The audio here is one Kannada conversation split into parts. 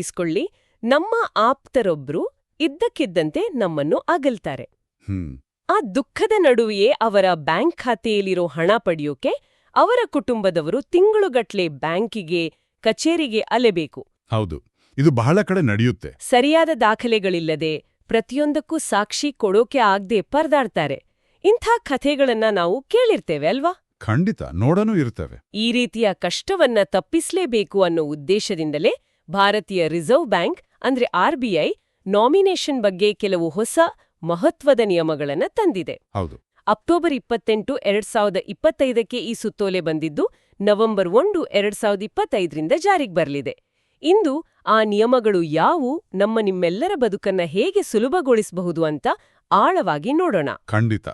ಊಹಿಸ್ಕೊಳ್ಳಿ ನಮ್ಮ ಆಪ್ತರೊಬ್ರು ಇದ್ದಕ್ಕಿದ್ದಂತೆ ನಮ್ಮನ್ನು ಅಗಲ್ತಾರೆ. ಹ್ಮ್. ಆ ದುಃಖದ ನಡುವೆಯೇ ಅವರ ಬ್ಯಾಂಕ್ ಖಾತೆಯಲ್ಲಿರೋ ಹಣ ಪಡೆಯೋಕೆ ಅವರ ಕುಟುಂಬದವರು ತಿಂಗಳುಗಟ್ಲೆ ಬ್ಯಾಂಕಿಗೆ ಕಚೇರಿಗೆ ಅಲೆಬೇಕು. ಹೌದು ಇದು ಬಹಳ ಕಡೆ ನಡೆಯುತ್ತೆ. ಸರಿಯಾದ ದಾಖಲೆಗಳಿಲ್ಲದೆ ಪ್ರತಿಯೊಂದಕ್ಕೂ ಸಾಕ್ಷಿ ಕೊಡೋಕೆ ಆಗ್ದೆ ಪರದಾಡ್ತಾರೆ. ಇಂಥ ಕಥೆಗಳನ್ನ ನಾವು ಕೇಳಿರ್ತೇವೆ ಅಲ್ವಾ? ಖಂಡಿತ ನೋಡನು ಇರ್ತವೆ. ಈ ರೀತಿಯ ಕಷ್ಟವನ್ನ ತಪ್ಪಿಸ್ಲೇಬೇಕು ಅನ್ನೋ ಉದ್ದೇಶದಿಂದಲೇ ಭಾರತೀಯ ರಿಸರ್ವ್ ಬ್ಯಾಂಕ್ ಅಂದ್ರೆ ಆರ್ಬಿಐ ನಾಮಿನೇಷನ್ ಬಗ್ಗೆ ಕೆಲವು ಹೊಸ ಮಹತ್ವದ ನಿಯಮಗಳನ್ನು ತಂದಿದೆ. ಹೌದು. ಅಕ್ಟೋಬರ್ ಇಪ್ಪತ್ತೆಂಟು ಎರಡ್ ಸಾವಿರದ ಇಪ್ಪತ್ತೈದಕ್ಕೆ ಈ ಸುತ್ತೋಲೆ ಬಂದಿದ್ದು ನವೆಂಬರ್ ಒಂದು ಎರಡ್ ಸಾವಿರದ ಇಪ್ಪತ್ತೈದರಿಂದ ಜಾರಿಗೆ ಬರಲಿದೆ. ಇಂದು ಆ ನಿಯಮಗಳು ಯಾವು ನಮ್ಮ ನಿಮ್ಮೆಲ್ಲರ ಬದುಕನ್ನ ಹೇಗೆ ಸುಲಭಗೊಳಿಸಬಹುದು ಅಂತ ಆಳವಾಗಿ ನೋಡೋಣ. ಖಂಡಿತ.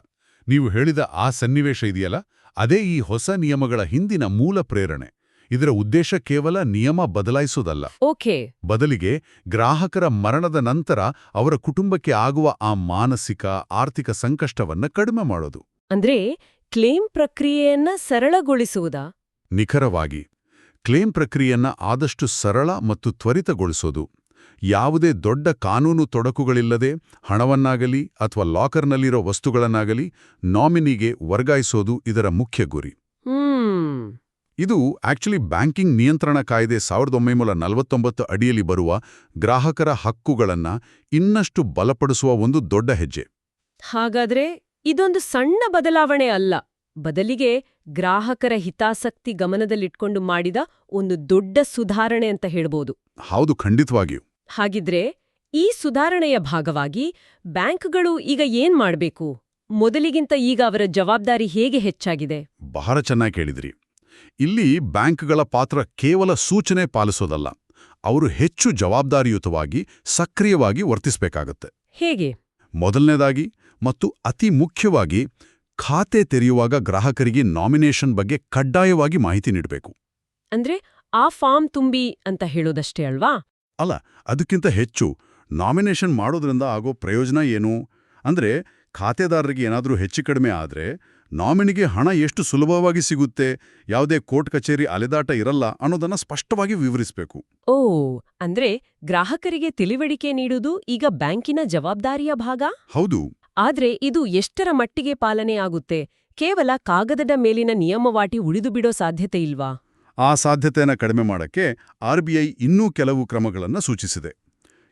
ನೀವು ಹೇಳಿದ ಆ ಸನ್ನಿವೇಶ ಇದೆಯಲ್ಲ ಅದೇ ಈ ಹೊಸ ನಿಯಮಗಳ ಹಿಂದಿನ ಮೂಲ ಪ್ರೇರಣೆ. ಇದರ ಉದ್ದೇಶ ಕೇವಲ ನಿಯಮ ಬದಲಾಯಿಸೋದಲ್ಲ. ಓಕೆ. ಬದಲಿಗೆ ಗ್ರಾಹಕರ ಮರಣದ ನಂತರ ಅವರ ಕುಟುಂಬಕ್ಕೆ ಆಗುವ ಆ ಮಾನಸಿಕ ಆರ್ಥಿಕ ಸಂಕಷ್ಟವನ್ನ ಕಡಿಮೆ ಮಾಡೋದು. ಅಂದ್ರೆ ಕ್ಲೇಮ್ ಪ್ರಕ್ರಿಯೆಯನ್ನ ಸರಳಗೊಳಿಸುವುದಾ? ನಿಖರವಾಗಿ ಕ್ಲೇಮ್ ಪ್ರಕ್ರಿಯೆಯನ್ನ ಆದಷ್ಟು ಸರಳ ಮತ್ತು ತ್ವರಿತಗೊಳಿಸೋದು. ಯಾವುದೇ ದೊಡ್ಡ ಕಾನೂನು ತೊಡಕುಗಳಿಲ್ಲದೆ ಹಣವನ್ನಾಗಲಿ ಅಥವಾ ಲಾಕರ್ನಲ್ಲಿರೋ ವಸ್ತುಗಳನ್ನಾಗಲಿ ನಾಮಿನಿಗೆ ವರ್ಗಾಯಿಸೋದು ಇದರ ಮುಖ್ಯ ಗುರಿ. ಹ್ಮ್. ಇದು ಆಕ್ಚುಲಿ ಬ್ಯಾಂಕಿಂಗ್ ನಿಯಂತ್ರಣ ಕಾಯ್ದೆ ಸಾವಿರದ ಒಂಬೈನೂರ ನಲವತ್ತೊಂಬತ್ತು ಅಡಿಯಲ್ಲಿ ಬರುವ ಗ್ರಾಹಕರ ಹಕ್ಕುಗಳನ್ನು ಇನ್ನಷ್ಟು ಬಲಪಡಿಸುವ ಒಂದು ದೊಡ್ಡ ಹೆಜ್ಜೆ. ಹಾಗಾದ್ರೆ ಇದೊಂದು ಸಣ್ಣ ಬದಲಾವಣೆ ಅಲ್ಲ. ಬದಲಿಗೆ ಗ್ರಾಹಕರ ಹಿತಾಸಕ್ತಿ ಗಮನದಲ್ಲಿಟ್ಕೊಂಡು ಮಾಡಿದ ಒಂದು ದೊಡ್ಡ ಸುಧಾರಣೆ ಅಂತ ಹೇಳ್ಬೋದು. ಹೌದು ಖಂಡಿತವಾಗಿಯೂ. ಹಾಗಿದ್ರೆ ಈ ಸುಧಾರಣೆಯ ಭಾಗವಾಗಿ ಬ್ಯಾಂಕ್ಗಳು ಈಗ ಏನ್ ಮಾಡಬೇಕು? ಮೊದಲಿಗಿಂತ ಈಗ ಅವರ ಜವಾಬ್ದಾರಿ ಹೇಗೆ ಹೆಚ್ಚಾಗಿದೆ? ಬಹಳ ಚೆನ್ನಾಗಿ ಕೇಳಿದ್ರಿ. ಇಲ್ಲಿ ಬ್ಯಾಂಕ್ಗಳ ಪಾತ್ರ ಕೇವಲ ಸೂಚನೆ ಪಾಲಿಸೋದಲ್ಲ ಅವರು ಹೆಚ್ಚು ಜವಾಬ್ದಾರಿಯುತವಾಗಿ ಸಕ್ರಿಯವಾಗಿ ವರ್ತಿಸಬೇಕಾಗತ್ತೆ. ಹೇಗೆ? ಮೊದಲನೇದಾಗಿ ಮತ್ತು ಅತಿ ಮುಖ್ಯವಾಗಿ ಖಾತೆ ತೆರೆಯುವಾಗ ಗ್ರಾಹಕರಿಗೆ ನಾಮಿನೇಷನ್ ಬಗ್ಗೆ ಕಡ್ಡಾಯವಾಗಿ ಮಾಹಿತಿ ನೀಡಬೇಕು. ಅಂದ್ರೆ ಆ ಫಾರ್ಮ್ ತುಂಬಿ ಅಂತ ಹೇಳೋದಷ್ಟೇ ಅಲ್ವಾ? ಅಲ್ಲ ಅದಕ್ಕಿಂತ ಹೆಚ್ಚು ನಾಮಿನೇಷನ್ ಮಾಡೋದ್ರಿಂದ ಆಗೋ ಪ್ರಯೋಜನ ಏನು? ಅಂದ್ರೆ ಖಾತೆದಾರರಿಗೆ ಏನಾದರೂ ಹೆಚ್ಚು ಕಡಿಮೆ ಆದರೆ ನಾಮಿನಿಗೆ ಹಣ ಎಷ್ಟು ಸುಲಭವಾಗಿ ಸಿಗುತ್ತೆ ಯಾವುದೇ ಕೋರ್ಟ್ ಕಚೇರಿ ಅಲೆದಾಟ ಇರಲ್ಲ ಅನ್ನೋದನ್ನ ಸ್ಪಷ್ಟವಾಗಿ ವಿವರಿಸಬೇಕು. ಓ ಅಂದ್ರೆ ಗ್ರಾಹಕರಿಗೆ ತಿಳಿವಳಿಕೆ ನೀಡುವುದು ಈಗ ಬ್ಯಾಂಕಿನ ಜವಾಬ್ದಾರಿಯ ಭಾಗ? ಹೌದು. ಆದ್ರೆ ಇದು ಎಷ್ಟರ ಮಟ್ಟಿಗೆ ಪಾಲನೆ ಆಗುತ್ತೆ? ಕೇವಲ ಕಾಗದದ ಮೇಲಿನ ನಿಯಮವಾಟಿ ಉಳಿದುಬಿಡೋ ಸಾಧ್ಯತೆ ಇಲ್ವಾ? ಆ ಸಾಧ್ಯತೆಯನ್ನು ಕಡಿಮೆ ಮಾಡಕ್ಕೆ ಆರ್ಬಿಐ ಇನ್ನೂ ಕೆಲವು ಕ್ರಮಗಳನ್ನು ಸೂಚಿಸಿದೆ.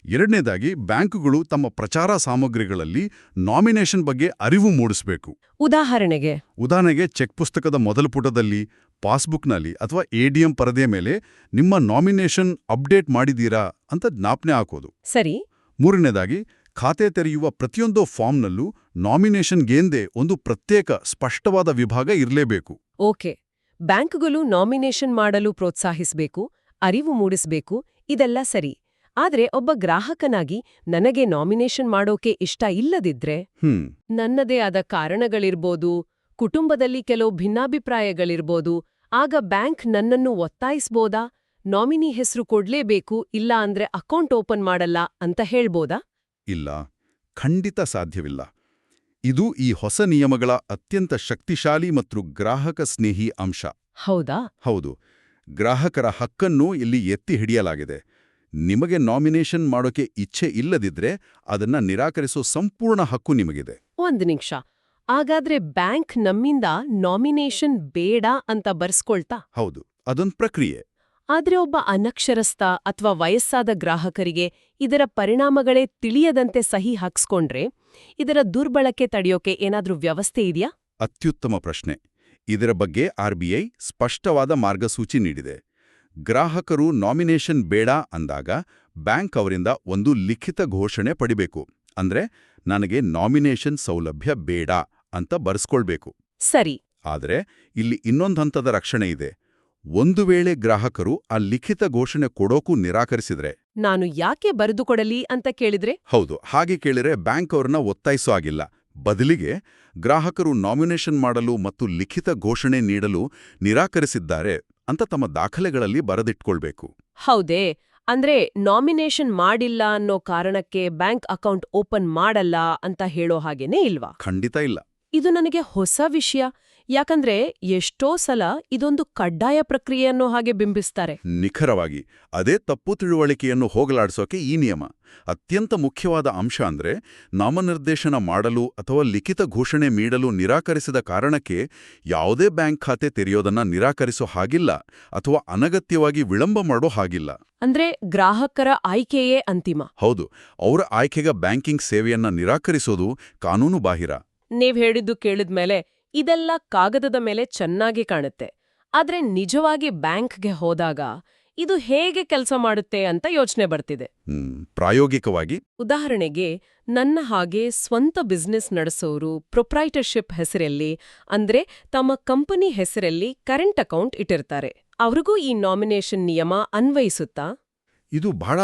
ಎರಡನೇದಾಗಿ ಬ್ಯಾಂಕುಗಳು ತಮ್ಮ ಪ್ರಚಾರ ಸಾಮಗ್ರಿಗಳಲ್ಲಿ ನಾಮಿನೇಷನ್ ಬಗ್ಗೆ ಅರಿವು ಮೂಡಿಸಬೇಕು. ಉದಾಹರಣೆಗೆ. ಉದಾಹರಣೆಗೆ ಚೆಕ್ ಪುಸ್ತಕದ ಮೊದಲ ಪುಟದಲ್ಲಿ ಪಾಸ್ಬುಕ್ನಲ್ಲಿ ಅಥವಾ ಎಡಿಎಂ ಪರದೆಯ ಮೇಲೆ ನಿಮ್ಮ ನಾಮಿನೇಷನ್ ಅಪ್ಡೇಟ್ ಮಾಡಿದೀರಾ ಅಂತ ಜ್ಞಾಪನೆ ಹಾಕೋದು. ಸರಿ. ಮೂರನೇದಾಗಿ ಖಾತೆ ತೆರೆಯುವ ಪ್ರತಿಯೊಂದು ಫಾರ್ಮ್ನಲ್ಲೂ ನಾಮಿನೇಷನ್ಗೆಂದೇ ಒಂದು ಪ್ರತ್ಯೇಕ ಸ್ಪಷ್ಟವಾದ ವಿಭಾಗ ಇರಲೇಬೇಕು. ಓಕೆ. ಬ್ಯಾಂಕ್ಗಳು ನಾಮಿನೇಷನ್ ಮಾಡಲು ಪ್ರೋತ್ಸಾಹಿಸಬೇಕು ಅರಿವು ಮೂಡಿಸಬೇಕು ಇದೆಲ್ಲ ಸರಿ. ಆದ್ರೆ ಒಬ್ಬ ಗ್ರಾಹಕನಾಗಿ ನನಗೆ ನಾಮಿನೇಷನ್ ಮಾಡೋಕೆ ಇಷ್ಟ ಇಲ್ಲದಿದ್ರೆ ಹ್ಮ್. ನನ್ನದೇ ಆದ ಕಾರಣಗಳಿರ್ಬೋದು ಕುಟುಂಬದಲ್ಲಿ ಕೆಲವು ಭಿನ್ನಾಭಿಪ್ರಾಯಗಳಿರ್ಬೋದು ಆಗ ಬ್ಯಾಂಕ್ ನನ್ನನ್ನು ಒತ್ತಾಯಿಸ್ಬೋದಾ? ನಾಮಿನಿ ಹೆಸರು ಕೊಡ್ಲೇಬೇಕು ಇಲ್ಲ ಅಂದ್ರೆ ಅಕೌಂಟ್ ಓಪನ್ ಮಾಡಲ್ಲ ಅಂತ ಹೇಳ್ಬೋದಾ? ಇಲ್ಲ ಖಂಡಿತ ಸಾಧ್ಯವಿಲ್ಲ. ಇದು ಈ ಹೊಸ ನಿಯಮಗಳ ಅತ್ಯಂತ ಶಕ್ತಿಶಾಲಿ ಮತ್ತು ಗ್ರಾಹಕ ಸ್ನೇಹಿ ಅಂಶ. ಹೌದಾ? ಹೌದು ಗ್ರಾಹಕರ ಹಕ್ಕನ್ನು ಇಲ್ಲಿ ಎತ್ತಿ ಹಿಡಿಯಲಾಗಿದೆ. ನಿಮಗೆ ನಾಮಿನೇಷನ್ ಮಾಡೋಕೆ ಇಚ್ಛೆ ಇಲ್ಲದಿದ್ರೆ ಅದನ್ನ ನಿರಾಕರಿಸೋ ಸಂಪೂರ್ಣ ಹಕ್ಕು ನಿಮಗಿದೆ. ಒಂದು ನಿಮಿಷ. ಹಾಗಾದ್ರೆ ಬ್ಯಾಂಕ್ ನಮ್ಮಿಂದ ನಾಮಿನೇಷನ್ ಬೇಡ ಅಂತ ಬರ್ಸ್ಕೊಳ್ತಾ? ಹೌದು ಅದೊಂದ್ ಪ್ರಕ್ರಿಯೆ. ಆದ್ರೆ ಒಬ್ಬ ಅನಕ್ಷರಸ್ಥ ಅಥವಾ ವಯಸ್ಸಾದ ಗ್ರಾಹಕರಿಗೆ ಇದರ ಪರಿಣಾಮಗಳೇ ತಿಳಿಯದಂತೆ ಸಹಿ ಹಾಕ್ಸ್ಕೊಂಡ್ರೆ ಇದರ ದುರ್ಬಳಕೆ ತಡೆಯೋಕೆ ಏನಾದ್ರೂ ವ್ಯವಸ್ಥೆ ಇದೆಯಾ? ಅತ್ಯುತ್ತಮ ಪ್ರಶ್ನೆ. ಇದರ ಬಗ್ಗೆ ಆರ್ಬಿಐ ಸ್ಪಷ್ಟವಾದ ಮಾರ್ಗಸೂಚಿ ನೀಡಿದೆ. ಗ್ರಾಹಕರು ನಾಮಿನೇಷನ್ ಬೇಡ ಅಂದಾಗ ಬ್ಯಾಂಕ್ ಅವರಿಂದ ಒಂದು ಲಿಖಿತ ಘೋಷಣೆ ಪಡಿಬೇಕು. ಅಂದ್ರೆ ನನಗೆ ನಾಮಿನೇಷನ್ ಸೌಲಭ್ಯ ಬೇಡ ಅಂತ ಬರ್ಸ್ಕೊಳ್ಬೇಕು. ಸರಿ. ಆದರೆ ಇಲ್ಲಿ ಇನ್ನೊಂದು ಹಂತದ ರಕ್ಷಣೆ ಇದೆ. ಒಂದು ವೇಳೆ ಗ್ರಾಹಕರು ಆ ಲಿಖಿತ ಘೋಷಣೆ ಕೊಡೋಕು ನಿರಾಕರಿಸಿದ್ರೆ. ನಾನು ಯಾಕೆ ಬರೆದುಕೊಡಲಿ ಅಂತ ಕೇಳಿದ್ರೆ? ಹೌದು ಹಾಗೆ ಕೇಳಿದ್ರೆ ಬ್ಯಾಂಕ್ ಅವ್ರನ್ನ ಒತ್ತಾಯಿಸೋ ಆಗಿಲ್ಲ. ಬದಲಿಗೆ ಗ್ರಾಹಕರು ನಾಮಿನೇಷನ್ ಮಾಡಲು ಮತ್ತು ಲಿಖಿತ ಘೋಷಣೆ ನೀಡಲು ನಿರಾಕರಿಸಿದ್ದಾರೆ. ಅಂತ ತಮ್ಮ ದಾಖಲೆಗಳಲ್ಲಿ ಬರೆದಿಟ್ಕೊಳ್ಬೇಕು. ಹೌದೇ. ಅಂದ್ರೆ ನಾಮಿನೇಷನ್ ಮಾಡಿಲ್ಲ ಅನ್ನೋ ಕಾರಣಕ್ಕೆ ಬ್ಯಾಂಕ್ ಅಕೌಂಟ್ ಓಪನ್ ಮಾಡಲ್ಲ ಅಂತ ಹೇಳೋ ಹಾಗೇನೇ ಇಲ್ವಾ? ಖಂಡಿತ ಇಲ್ಲ. ಇದು ನನಗೆ ಹೊಸ ವಿಷಯ. ಯಾಕಂದ್ರೆ ಎಷ್ಟೋ ಸಲ ಇದೊಂದು ಕಡ್ಡಾಯ ಪ್ರಕ್ರಿಯೆ ಅನ್ನೋ ಹಾಗೆ ಬಿಂಬಿಸ್ತಾರೆ. ನಿಖರವಾಗಿ ಅದೇ ತಪ್ಪು ತಿಳುವಳಿಕೆಯನ್ನು ಹೋಗಲಾಡಿಸೋಕೆ ಈ ನಿಯಮ. ಅತ್ಯಂತ ಮುಖ್ಯವಾದ ಅಂಶ ಅಂದ್ರೆ ನಾಮನಿರ್ದೇಶನ ಮಾಡಲು ಅಥವಾ ಲಿಖಿತ ಘೋಷಣೆ ನೀಡಲು ನಿರಾಕರಿಸಿದ ಕಾರಣಕ್ಕೆ ಯಾವುದೇ ಬ್ಯಾಂಕ್ ಖಾತೆ ತೆರೆಯೋದನ್ನ ನಿರಾಕರಿಸೋ ಹಾಗಿಲ್ಲ ಅಥವಾ ಅನಗತ್ಯವಾಗಿ ವಿಳಂಬ ಮಾಡೋ ಹಾಗಿಲ್ಲ. ಅಂದ್ರೆ ಗ್ರಾಹಕರ ಆಯ್ಕೆಯೇ ಅಂತಿಮ. ಹೌದು ಅವರ ಆಯ್ಕೆಗ ಬ್ಯಾಂಕಿಂಗ್ ಸೇವೆಯನ್ನ ನಿರಾಕರಿಸೋದು ಕಾನೂನು ಬಾಹಿರ ನೀವ್ ಹೇಳಿದ್ದು ಕೇಳಿದ್ಮೇಲೆ ಇದೆಲ್ಲ ಕಾಗದದ ಮೇಲೆ ಚೆನ್ನಾಗಿ ಕಾಣುತ್ತೆ. ಆದ್ರೆ ನಿಜವಾಗಿ ಬ್ಯಾಂಕ್ಗೆ ಹೋದಾಗ ಇದು ಹೇಗೆ ಕೆಲಸ ಮಾಡುತ್ತೆ ಅಂತ ಯೋಚನೆ ಬರ್ತಿದೆ. ಪ್ರಾಯೋಗಿಕವಾಗಿ? ಉದಾಹರಣೆಗೆ ನನ್ನ ಹಾಗೆ ಸ್ವಂತ ಬಿಸ್ನೆಸ್ ನಡೆಸೋರು ಪ್ರೊಪ್ರೈಟರ್ಶಿಪ್ ಹೆಸರಲ್ಲಿ ಅಂದ್ರೆ ತಮ್ಮ ಕಂಪನಿ ಹೆಸರಲ್ಲಿ ಕರೆಂಟ್ ಅಕೌಂಟ್ ಇಟ್ಟಿರ್ತಾರೆ. ಅವ್ರಿಗೂ ಈ ನಾಮಿನೇಷನ್ ನಿಯಮ ಅನ್ವಯಿಸುತ್ತಾ? ಇದು ಬಹಳ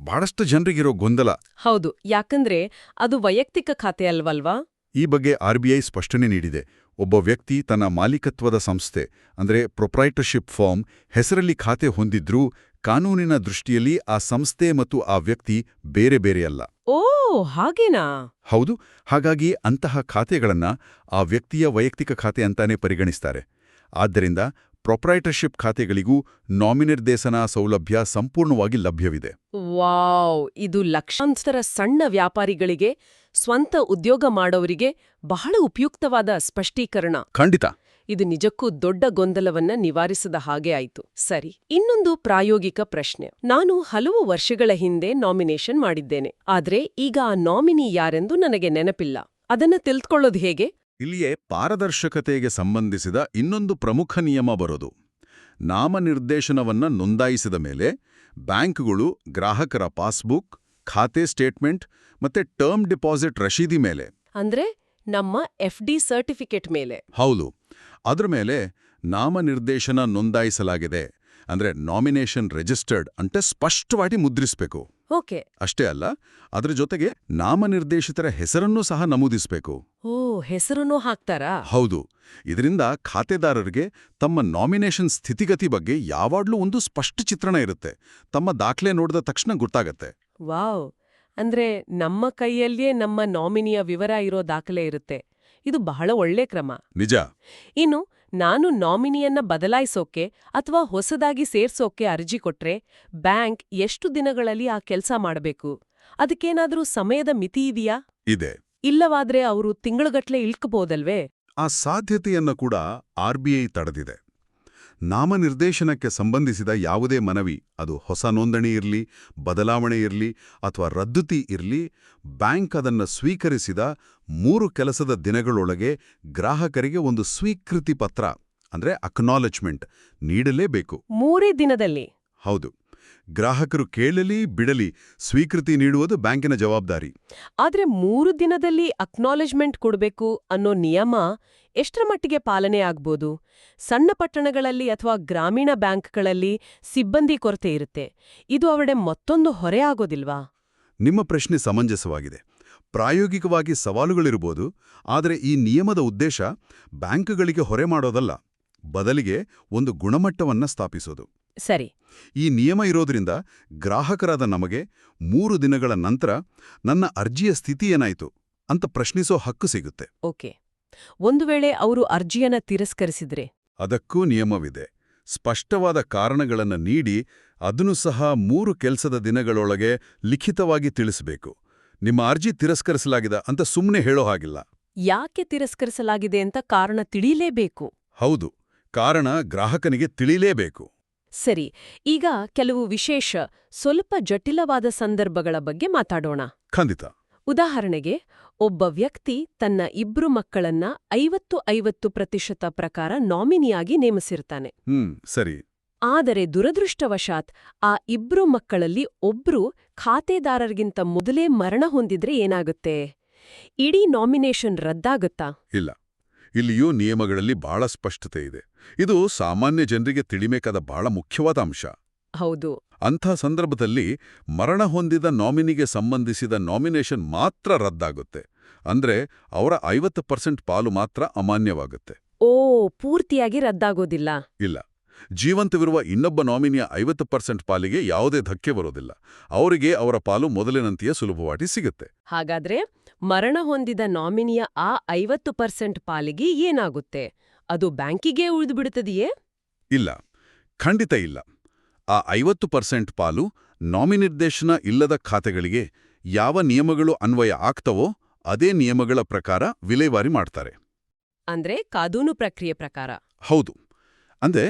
ಬಹಳಷ್ಟು ಜನರಿಗಿರೋ ಗೊಂದಲ. ಹೌದು ಯಾಕಂದ್ರೆ ಅದು ವೈಯಕ್ತಿಕ ಖಾತೆ ಅಲ್ವಲ್ವಾ? ಈ ಬಗ್ಗೆ ಆರ್ಬಿಐ ಸ್ಪಷ್ಟನೆ ನೀಡಿದೆ. ಒಬ್ಬ ವ್ಯಕ್ತಿ ತನ್ನ ಮಾಲೀಕತ್ವದ ಸಂಸ್ಥೆ ಅಂದ್ರೆ ಪ್ರೊಪ್ರೈಟರ್ಶಿಪ್ ಫಾರ್ಮ್ ಹೆಸರಲ್ಲಿ ಖಾತೆ ಹೊಂದಿದ್ರೂ ಕಾನೂನಿನ ದೃಷ್ಟಿಯಲ್ಲಿ ಆ ಸಂಸ್ಥೆ ಮತ್ತು ಆ ವ್ಯಕ್ತಿ ಬೇರೆ ಬೇರೆಯಲ್ಲ. ಓ ಹಾಗೇನಾ? ಹೌದು ಹಾಗಾಗಿ ಅಂತಹ ಖಾತೆಗಳನ್ನ ಆ ವ್ಯಕ್ತಿಯ ವೈಯಕ್ತಿಕ ಖಾತೆ ಅಂತಾನೆ ಪರಿಗಣಿಸ್ತಾರೆ. ಆದ್ದರಿಂದ ಪ್ರೊಪ್ರೈಟರ್ಶಿಪ್ ಖಾತೆಗಳಿಗೂ ನಾಮಿನಿರ್ದೇಶನ ಸೌಲಭ್ಯ ಸಂಪೂರ್ಣವಾಗಿ ಲಭ್ಯವಿದೆ. ವಾವ್ ಇದು ಲಕ್ಷಾಂತರ ಸಣ್ಣ ವ್ಯಾಪಾರಿಗಳಿಗೆ ಸ್ವಂತ ಉದ್ಯೋಗ ಮಾಡೋರಿಗೆ ಬಹಳ ಉಪಯುಕ್ತವಾದ ಸ್ಪಷ್ಟೀಕರಣ. ಖಂಡಿತ. ಇದು ನಿಜಕ್ಕೂ ದೊಡ್ಡ ಗೊಂದಲವನ್ನ ನಿವಾರಿಸದ ಹಾಗೆ ಆಯಿತು. ಸರಿ ಇನ್ನೊಂದು ಪ್ರಾಯೋಗಿಕ ಪ್ರಶ್ನೆ. ನಾನು ಹಲವು ವರ್ಷಗಳ ಹಿಂದೆ ನಾಮಿನೇಷನ್ ಮಾಡಿದ್ದೇನೆ. ಆದ್ರೆ ಈಗ ಆ ನಾಮಿನಿ ಯಾರೆಂದು ನನಗೆ ನೆನಪಿಲ್ಲ. ಅದನ್ನ ತಿಳ್ಕೊಳ್ಳೋದು ಹೇಗೆ? ಇಲ್ಲಿಯೇ ಪಾರದರ್ಶಕತೆಗೆ ಸಂಬಂಧಿಸಿದ ಇನ್ನೊಂದು ಪ್ರಮುಖ ನಿಯಮ ಬರೋದು. ನಾಮನಿರ್ದೇಶನವನ್ನ ನೋಂದಾಯಿಸಿದ ಮೇಲೆ ಬ್ಯಾಂಕ್ಗಳು ಗ್ರಾಹಕರ ಪಾಸ್ಬುಕ್ ಖಾತೆ ಸ್ಟೇಟ್ಮೆಂಟ್ ಮತ್ತೆ ಟರ್ಮ್ ಡಿಪಾಸಿಟ್ ರಶೀದಿ ಮೇಲೆ. ಅಂದ್ರೆ ನಮ್ಮ ಎಫ್ ಡಿ ಸರ್ಟಿಫಿಕೇಟ್ ಮೇಲೆ. ಹೌದು. ಅದ್ರ ಮೇಲೆ ನಾಮನಿರ್ದೇಶನ ನೋಂದಾಯಿಸಲಾಗಿದೆ. ಅಂದ್ರೆ ನಾಮಿನೇಷನ್ ರಿಜಿಸ್ಟರ್ಡ್ ಅಂತ ಸ್ಪಷ್ಟವಾಗಿ ಮುದ್ರಿಸಬೇಕು. ಓಕೆ. ಅಷ್ಟೇ ಅಲ್ಲ ಅದ್ರ ಜೊತೆಗೆ ನಾಮನಿರ್ದೇಶಿತರ ಹೆಸರನ್ನೂ ಸಹ ನಮೂದಿಸಬೇಕು. ಓ ಹೆಸರನ್ನೂ ಹಾಕ್ತಾರಾ? ಹೌದು. ಇದರಿಂದ ಖಾತೆದಾರರಿಗೆ ತಮ್ಮ ನಾಮಿನೇಷನ್ ಸ್ಥಿತಿಗತಿ ಬಗ್ಗೆ ಯಾವಾಗ್ಲೂ ಒಂದು ಸ್ಪಷ್ಟ ಚಿತ್ರಣ ಇರುತ್ತೆ. ತಮ್ಮ ದಾಖಲೆ ನೋಡಿದ ತಕ್ಷಣ ಗೊತ್ತಾಗತ್ತೆ. ವಾವ್! ಅಂದ್ರೆ ನಮ್ಮ ಕೈಯಲ್ಲಿಯೇ ನಮ್ಮ ನಾಮಿನಿಯ ವಿವರ ಇರೋ ದಾಖಲೆ ಇರುತ್ತೆ. ಇದು ಬಹಳ ಒಳ್ಳೆ ಕ್ರಮ. ನಿಜ. ಇನ್ನು ನಾನು ನಾಮಿನಿಯನ್ನ ಬದಲಾಯಿಸೋಕೆ ಅಥವಾ ಹೊಸದಾಗಿ ಸೇರ್ಸೋಕೆ ಅರ್ಜಿ ಕೊಟ್ರೆ ಬ್ಯಾಂಕ್ ಎಷ್ಟು ದಿನಗಳಲ್ಲಿ ಆ ಕೆಲ್ಸ ಮಾಡಬೇಕು? ಅದಕ್ಕೇನಾದ್ರೂ ಸಮಯದ ಮಿತಿ ಇದೆಯಾ? ಇದೆ. ಇಲ್ಲವಾದ್ರೆ ಅವರು ತಿಂಗಳುಗಟ್ಲೆ ಇಳ್ಕಬೋದಲ್ವೇ? ಆ ಸಾಧ್ಯತೆಯನ್ನ ಕೂಡ ಆರ್ಬಿಐ ತಡೆದಿದೆ. ನಾಮನಿರ್ದೇಶನಕ್ಕೆ ಸಂಬಂಧಿಸಿದ ಯಾವುದೇ ಮನವಿ ಅದು ಹೊಸ ನೋಂದಣಿ ಇರಲಿ ಬದಲಾವಣೆ ಇರಲಿ ಅಥವಾ ರದ್ದುತಿ ಇರಲಿ ಬ್ಯಾಂಕ್ ಅದನ್ನು ಸ್ವೀಕರಿಸಿದ ಮೂರು ಕೆಲಸದ ದಿನಗಳೊಳಗೆ ಗ್ರಾಹಕರಿಗೆ ಒಂದು ಸ್ವೀಕೃತಿ ಪತ್ರ ಅಂದ್ರೆ ಅಕ್ನಾಲೆಜ್ಮೆಂಟ್ ನೀಡಲೇಬೇಕು. ಮೂರೇ ದಿನದಲ್ಲಿ? ಹೌದು. ಗ್ರಾಹಕರು ಕೇಳಲಿ ಬಿಡಲಿ ಸ್ವೀಕೃತಿ ನೀಡುವುದು ಬ್ಯಾಂಕಿನ ಜವಾಬ್ದಾರಿ. ಆದರೆ ಮೂರು ದಿನದಲ್ಲಿ ಅಕ್ನಾಲೆಜ್ಮೆಂಟ್ ಕೊಡಬೇಕು ಅನ್ನೋ ನಿಯಮ ಎಷ್ಟರ ಮಟ್ಟಿಗೆ ಪಾಲನೆ ಆಗ್ಬೋದು? ಸಣ್ಣ ಪಟ್ಟಣಗಳಲ್ಲಿ ಅಥವಾ ಗ್ರಾಮೀಣ ಬ್ಯಾಂಕ್ಗಳಲ್ಲಿ ಸಿಬ್ಬಂದಿ ಕೊರತೆ ಇರುತ್ತೆ. ಇದು ಅವಡೆ ಮತ್ತೊಂದು ಹೊರೆ ಆಗೋದಿಲ್ವಾ? ನಿಮ್ಮ ಪ್ರಶ್ನೆ ಸಮಂಜಸವಾಗಿದೆ. ಪ್ರಾಯೋಗಿಕವಾಗಿ ಸವಾಲುಗಳಿರ್ಬೋದು ಆದರೆ ಈ ನಿಯಮದ ಉದ್ದೇಶ ಬ್ಯಾಂಕ್ಗಳಿಗೆ ಹೊರೆ ಮಾಡೋದಲ್ಲ. ಬದಲಿಗೆ ಒಂದು ಗುಣಮಟ್ಟವನ್ನ ಸ್ಥಾಪಿಸೋದು. ಸರಿ. ಈ ನಿಯಮ ಇರೋದ್ರಿಂದ ಗ್ರಾಹಕರಾದ ನಮಗೆ ಮೂರು ದಿನಗಳ ನಂತರ ನನ್ನ ಅರ್ಜಿಯ ಸ್ಥಿತಿ ಏನಾಯ್ತು ಅಂತ ಪ್ರಶ್ನಿಸೋ ಹಕ್ಕು ಸಿಗುತ್ತೆ. ಓಕೆ. ಒಂದು ವೇಳೆ ಅವರು ಅರ್ಜಿಯನ್ನ ತಿರಸ್ಕರಿಸಿದ್ರೆ? ಅದಕ್ಕೂ ನಿಯಮವಿದೆ. ಸ್ಪಷ್ಟವಾದ ಕಾರಣಗಳನ್ನು ನೀಡಿ ಅದನ್ನು ಸಹ ಮೂರು ಕೆಲಸದ ದಿನಗಳೊಳಗೆ ಲಿಖಿತವಾಗಿ ತಿಳಿಸಬೇಕು. ನಿಮ್ಮ ಅರ್ಜಿ ತಿರಸ್ಕರಿಸಲಾಗಿದೆ ಅಂತ ಸುಮ್ಮನೆ ಹೇಳೋ ಹಾಗಿಲ್ಲ. ಯಾಕೆ ತಿರಸ್ಕರಿಸಲಾಗಿದೆ ಅಂತ ಕಾರಣ ತಿಳಿಯಲೇಬೇಕು ಹೌದು. ಕಾರಣ ಗ್ರಾಹಕನಿಗೆ ತಿಳಿಲೇಬೇಕು. ಸರಿ ಈಗ ಕೆಲವು ವಿಶೇಷ ಸ್ವಲ್ಪ ಜಟಿಲವಾದ ಸಂದರ್ಭಗಳ ಬಗ್ಗೆ ಮಾತಾಡೋಣ. ಖಂಡಿತ. ಉದಾಹರಣೆಗೆ ಒಬ್ಬ ವ್ಯಕ್ತಿ ತನ್ನ ಇಬ್ರು ಮಕ್ಕಳನ್ನ ಐವತ್ತು ಐವತ್ತು ಪ್ರತಿಶತ ಪ್ರಕಾರ ನಾಮಿನಿಯಾಗಿ ನೇಮಿಸಿರ್ತಾನೆ. ಹ್ಮ್ ಸರಿ. ಆದರೆ ದುರದೃಷ್ಟವಶಾತ್ ಆ ಇಬ್ರು ಮಕ್ಕಳಲ್ಲಿ ಒಬ್ರು ಖಾತೆದಾರರಿಗಿಂತ ಮೊದಲೇ ಮರಣ ಹೊಂದಿದ್ರೆ ಏನಾಗುತ್ತೆ? ಇಡೀ ನಾಮಿನೇಷನ್ ರದ್ದಾಗುತ್ತಾ? ಇಲ್ಲ. ಇಲ್ಲಿಯೂ ನಿಯಮಗಳಲ್ಲಿ ಬಹಳ ಸ್ಪಷ್ಟತೆ ಇದೆ. ಇದು ಸಾಮಾನ್ಯ ಜನರಿಗೆ ತಿಳಿಬೇಕಾದ ಬಹಳ ಮುಖ್ಯವಾದ ಅಂಶ. ಹೌದು. ಅಂಥ ಸಂದರ್ಭದಲ್ಲಿ ಮರಣ ಹೊಂದಿದ ನಾಮಿನಿಗೆ ಸಂಬಂಧಿಸಿದ ನಾಮಿನೇಷನ್ ಮಾತ್ರ ರದ್ದಾಗುತ್ತೆ. ಅಂದ್ರೆ ಅವರ ಐವತ್ತು ಪರ್ಸೆಂಟ್ ಪಾಲು ಮಾತ್ರ ಅಮಾನ್ಯವಾಗುತ್ತೆ. ಓ ಪೂರ್ತಿಯಾಗಿ ರದ್ದಾಗೋದಿಲ್ಲ. ಇಲ್ಲ. ಜೀವಂತವಿರುವ ಇನ್ನೊಬ್ಬ ನಾಮಿನಿಯ ಐವತ್ತು ಪರ್ಸೆಂಟ್ ಪಾಲಿಗೆ ಯಾವುದೇ ಧಕ್ಕೆ ಬರೋದಿಲ್ಲ. ಅವರಿಗೆ ಅವರ ಪಾಲು ಮೊದಲಿನಂತೆಯೇ ಸುಲಭವಾಗಿ ಸಿಗುತ್ತೆ. ಹಾಗಾದ್ರೆ ಮರಣ ಹೊಂದಿದ ನಾಮಿನಿಯ ಆ ಐವತ್ತು ಪರ್ಸೆಂಟ್ ಪಾಲಿಗೆ ಏನಾಗುತ್ತೆ? ಅದು ಬ್ಯಾಂಕಿಗೆ ಉಳಿದುಬಿಡುತ್ತದೆಯೇ ಇಲ್ಲ. ಖಂಡಿತ ಇಲ್ಲ. ಆ ಐವತ್ತು ಪರ್ಸೆಂಟ್ ಪಾಲು ನಾಮಿನಿರ್ದೇಶನ ಇಲ್ಲದ ಖಾತೆಗಳಿಗೆ ಯಾವ ನಿಯಮಗಳು ಅನ್ವಯ ಆಗ್ತವೋ ಅದೇ ನಿಯಮಗಳ ಪ್ರಕಾರ ವಿಲೇವಾರಿ ಮಾಡ್ತಾರೆ. ಅಂದ್ರೆ ಕಾನೂನು ಪ್ರಕ್ರಿಯೆ ಪ್ರಕಾರ? ಹೌದು. ಅಂದ್ರೆ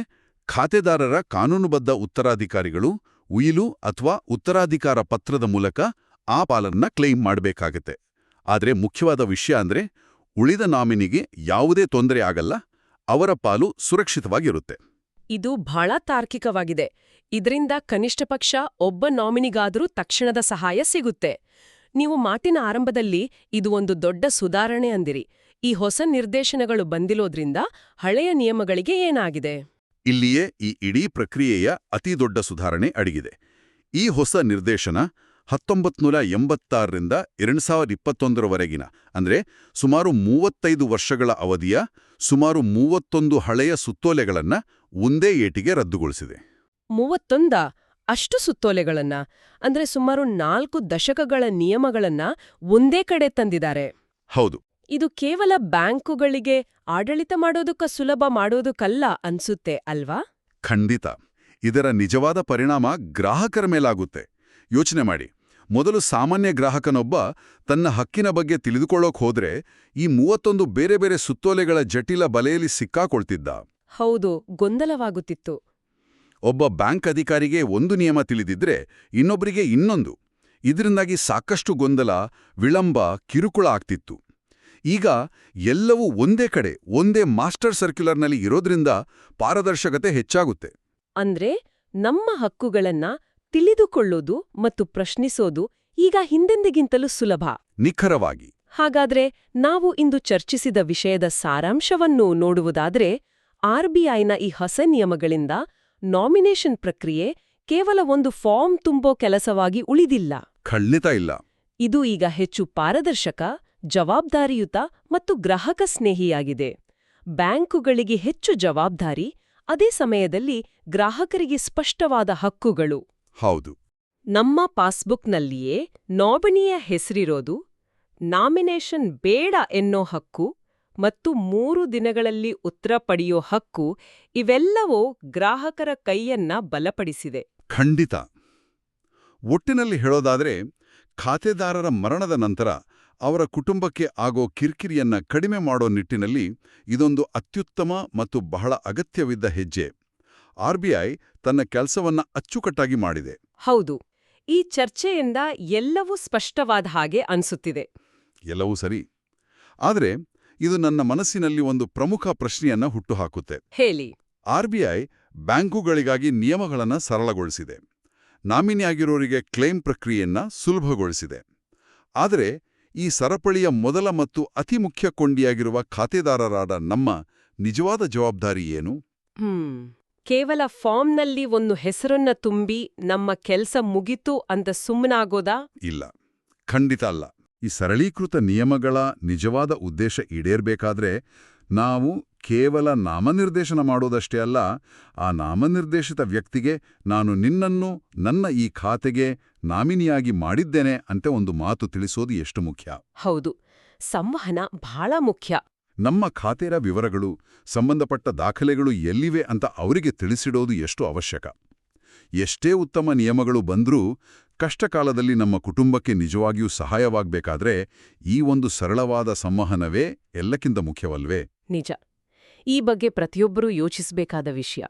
ಖಾತೆದಾರರ ಕಾನೂನುಬದ್ಧ ಉತ್ತರಾಧಿಕಾರಿಗಳು ಉಯಿಲು ಅಥವಾ ಉತ್ತರಾಧಿಕಾರ ಪತ್ರದ ಮೂಲಕ ಆ ಪಾಲನ್ನ ಕ್ಲೈಮ್ ಮಾಡಬೇಕಾಗತ್ತೆ. ಆದರೆ ಮುಖ್ಯವಾದ ವಿಷಯ ಅಂದ್ರೆ ಉಳಿದ ನಾಮಿನಿಗೆ ಯಾವುದೇ ತೊಂದರೆ ಆಗಲ್ಲ ಅವರ ಪಾಲು ಸುರಕ್ಷಿತವಾಗಿರುತ್ತೆ. ಇದು ಬಹಳ ತಾರ್ಕಿಕವಾಗಿದೆ. ಇದರಿಂದ ಕನಿಷ್ಠ ಪಕ್ಷ ಒಬ್ಬ ನಾಮಿನಿಗಾದರೂ ತಕ್ಷಣದ ಸಹಾಯ ಸಿಗುತ್ತೆ. ನೀವು ಮಾತಿನ ಆರಂಭದಲ್ಲಿ ಇದು ಒಂದು ದೊಡ್ಡ ಸುಧಾರಣೆ ಅಂದಿರಿ. ಈ ಹೊಸ ನಿರ್ದೇಶನಗಳು ಬಂದಿರೋದ್ರಿಂದ ಹಳೆಯ ನಿಯಮಗಳಿಗೆ ಏನಾಗಿದೆ? ಇಲ್ಲಿಯೇ ಈ ಇಡೀ ಪ್ರಕ್ರಿಯೆಯ ಅತಿದೊಡ್ಡ ಸುಧಾರಣೆ ಅಡಗಿದೆ. ಈ ಹೊಸ ನಿರ್ದೇಶನ ಹತ್ತೊಂಬತ್ನೂರ ಎಂಬತ್ತಾರರಿಂದ ಎರಡು ಸಾವಿರದ ಇಪ್ಪತ್ತೊಂದರವರೆಗಿನ ಅಂದ್ರೆ ಸುಮಾರು ಮೂವತ್ತೈದು ವರ್ಷಗಳ ಅವಧಿಯ ಸುಮಾರು ಮೂವತ್ತೊಂದು ಹಳೆಯ ಸುತ್ತೋಲೆಗಳನ್ನು ಒಂದೇ ಏಟಿಗೆ ರದ್ದುಗೊಳಿಸಿದೆ. ಮೂವತ್ತೊಂದ ಅಷ್ಟು ಸುತ್ತೋಲೆಗಳನ್ನ ಅಂದ್ರೆ ಸುಮಾರು ನಾಲ್ಕು ದಶಕಗಳ ನಿಯಮಗಳನ್ನ ಒಂದೇ ಕಡೆ ತಂದಿದ್ದಾರೆ. ಹೌದು. ಇದು ಕೇವಲ ಬ್ಯಾಂಕುಗಳಿಗೆ ಆಡಳಿತ ಮಾಡೋದಕ್ಕ ಸುಲಭ ಮಾಡೋದಕ್ಕಲ್ಲ ಅನ್ಸುತ್ತೆ ಅಲ್ವಾ? ಖಂಡಿತ. ಇದರ ನಿಜವಾದ ಪರಿಣಾಮ ಗ್ರಾಹಕರ ಮೇಲಾಗುತ್ತೆ. ಯೋಚನೆ ಮಾಡಿ. ಮೊದಲು ಸಾಮಾನ್ಯ ಗ್ರಾಹಕನೊಬ್ಬ ತನ್ನ ಹಕ್ಕಿನ ಬಗ್ಗೆ ತಿಳಿದುಕೊಳ್ಳೋಕ್ ಹೋದ್ರೆ ಈ ಮೂವತ್ತೊಂದು ಬೇರೆ ಬೇರೆ ಸುತ್ತೋಲೆಗಳ ಜಟಿಲ ಬಲೆಯಲ್ಲಿ ಸಿಕ್ಕಾಕೊಳ್ತಿದ್ದ. ಹೌದು ಗೊಂದಲವಾಗುತ್ತಿತ್ತು. ಒಬ್ಬ ಬ್ಯಾಂಕ್ ಅಧಿಕಾರಿಗೆ ಒಂದು ನಿಯಮ ತಿಳಿದಿದ್ರೆ ಇನ್ನೊಬ್ಬರಿಗೆ ಇನ್ನೊಂದು. ಇದರಿಂದಾಗಿ ಸಾಕಷ್ಟು ಗೊಂದಲ ವಿಳಂಬ ಕಿರುಕುಳ ಆಗ್ತಿತ್ತು. ಈಗ ಎಲ್ಲವೂ ಒಂದೇ ಕಡೆ ಒಂದೇ ಮಾಸ್ಟರ್ ಸರ್ಕ್ಯುಲರ್ನಲ್ಲಿ ಇರೋದ್ರಿಂದ ಪಾರದರ್ಶಕತೆ ಹೆಚ್ಚಾಗುತ್ತೆ. ಅಂದ್ರೆ ನಮ್ಮ ಹಕ್ಕುಗಳನ್ನ ತಿಳಿದುಕೊಳ್ಳೋದು ಮತ್ತು ಪ್ರಶ್ನಿಸೋದು ಈಗ ಹಿಂದೆಂದಿಗಿಂತಲೂ ಸುಲಭ. ನಿಖರವಾಗಿ. ಹಾಗಾದ್ರೆ ನಾವು ಇಂದು ಚರ್ಚಿಸಿದ ವಿಷಯದ ಸಾರಾಂಶವನ್ನು ನೋಡುವುದಾದ್ರೆ ಆರ್ಬಿಐನ ಈ ಹೊಸ ನಿಯಮಗಳಿಂದ ನಾಮಿನೇಷನ್ ಪ್ರಕ್ರಿಯೆ ಕೇವಲ ಒಂದು ಫಾರ್ಮ್ ತುಂಬೋ ಕೆಲಸವಾಗಿ ಉಳಿದಿಲ್ಲ. ಖಂಡಿತ ಇಲ್ಲ. ಇದು ಈಗ ಹೆಚ್ಚು ಪಾರದರ್ಶಕ ಜವಾಬ್ದಾರಿಯುತ ಮತ್ತು ಗ್ರಾಹಕ ಸ್ನೇಹಿಯಾಗಿದೆ. ಬ್ಯಾಂಕುಗಳಿಗೆ ಹೆಚ್ಚು ಜವಾಬ್ದಾರಿ ಅದೇ ಸಮಯದಲ್ಲಿ ಗ್ರಾಹಕರಿಗೆ ಸ್ಪಷ್ಟವಾದ ಹಕ್ಕುಗಳು. ಹೌದು. ನಮ್ಮ ಪಾಸ್ಬುಕ್ನಲ್ಲಿಯೇ ನಾಮಿನಿಯ ಹೆಸರಿರೋದು ನಾಮಿನೇಷನ್ ಬೇಡ ಎನ್ನೋ ಹಕ್ಕು ಮತ್ತು ಮೂರು ದಿನಗಳಲ್ಲಿ ಉತ್ತರ ಪಡೆಯೋ ಹಕ್ಕು ಇವೆಲ್ಲವೂ ಗ್ರಾಹಕರ ಕೈಯನ್ನ ಬಲಪಡಿಸಿದೆ. ಖಂಡಿತ. ಒಟ್ಟಿನಲ್ಲಿ ಹೇಳೋದಾದ್ರೆ ಖಾತೆದಾರರ ಮರಣದ ನಂತರ ಅವರ ಕುಟುಂಬಕ್ಕೆ ಆಗೋ ಕಿರಿಕಿರಿಯನ್ನ ಕಡಿಮೆ ಮಾಡೋ ನಿಟ್ಟಿನಲ್ಲಿ ಇದೊಂದು ಅತ್ಯುತ್ತಮ ಮತ್ತು ಬಹಳ ಅಗತ್ಯವಿದ್ದ ಹೆಜ್ಜೆ. ಆರ್ಬಿಐ ತನ್ನ ಕೆಲಸವನ್ನ ಅಚ್ಚುಕಟ್ಟಾಗಿ ಮಾಡಿದೆ. ಹೌದು. ಈ ಚರ್ಚೆಯಿಂದ ಎಲ್ಲವೂ ಸ್ಪಷ್ಟವಾದ ಹಾಗೆ ಅನಿಸುತ್ತಿದೆ. ಎಲ್ಲವೂ ಸರಿ. ಆದರೆ ಇದು ನನ್ನ ಮನಸ್ಸಿನಲ್ಲಿ ಒಂದು ಪ್ರಮುಖ ಪ್ರಶ್ನೆಯನ್ನ ಹುಟ್ಟುಹಾಕುತ್ತೆ. ಹೇಳಿ. ಆರ್ಬಿಐ ಬ್ಯಾಂಕುಗಳಿಗಾಗಿ ನಿಯಮಗಳನ್ನು ಸರಳಗೊಳಿಸಿದೆ. ನಾಮಿನಿಯಾಗಿರೋರಿಗೆ ಕ್ಲೇಮ್ ಪ್ರಕ್ರಿಯೆಯನ್ನ ಸುಲಭಗೊಳಿಸಿದೆ. ಆದರೆ ಈ ಸರಪಳಿಯ ಮೊದಲ ಮತ್ತು ಅತಿ ಮುಖ್ಯ ಕೊಂಡಿಯಾಗಿರುವ ಖಾತೆದಾರರಾದ ನಮ್ಮ ನಿಜವಾದ ಜವಾಬ್ದಾರಿ ಏನು? ಹ್ಮ್. ಕೇವಲ ಫಾರ್ಮ್ನಲ್ಲಿ ಒಂದು ಹೆಸರನ್ನ ತುಂಬಿ ನಮ್ಮ ಕೆಲಸ ಮುಗಿತು ಅಂತ ಸುಮ್ಮನಾಗೋದಾ ಇಲ್ಲ. ಖಂಡಿತ ಅಲ್ಲ. ಈ ಸರಳೀಕೃತ ನಿಯಮಗಳ ನಿಜವಾದ ಉದ್ದೇಶ ಈಡೇರ್ಬೇಕಾದ್ರೆ ನಾವು ಕೇವಲ ನಾಮನಿರ್ದೇಶನ ಮಾಡೋದಷ್ಟೇ ಅಲ್ಲ ಆ ನಾಮನಿರ್ದೇಶಿತ ವ್ಯಕ್ತಿಗೆ ನಾನು ನಿನ್ನನ್ನು ನನ್ನ ಈ ಖಾತೆಗೆ ನಾಮಿನಿಯಾಗಿ ಮಾಡಿದ್ದೇನೆ ಅಂತ ಒಂದು ಮಾತು ತಿಳಿಸೋದು ಎಷ್ಟು ಮುಖ್ಯ? ಹೌದು. ಸಂವಹನ ಬಹಳ ಮುಖ್ಯ. ನಮ್ಮ ಖಾತೆರ ವಿವರಗಳು, ಸಂಬಂಧಪಟ್ಟ ದಾಖಲೆಗಳು ಎಲ್ಲಿವೆ ಅಂತ ಅವರಿಗೆ ತಿಳಿಸಿಡೋದು ಎಷ್ಟು ಅವಶ್ಯಕ? ಎಷ್ಟೇ ಉತ್ತಮ ನಿಯಮಗಳು ಬಂದ್ರೂ ಕಷ್ಟಕಾಲದಲ್ಲಿ ನಮ್ಮ ಕುಟುಂಬಕ್ಕೆ ನಿಜವಾಗಿಯೂ ಸಹಾಯವಾಗಬೇಕಾದ್ರೆ ಈ ಒಂದು ಸರಳವಾದ ಸಂವಹನವೇ ಎಲ್ಲಕ್ಕಿಂತ ಮುಖ್ಯವಲ್ವೇ? ನಿಜ. ಈ ಬಗ್ಗೆ ಪ್ರತಿಯೊಬ್ಬರೂ ಯೋಚಿಸಬೇಕಾದ ವಿಷಯ.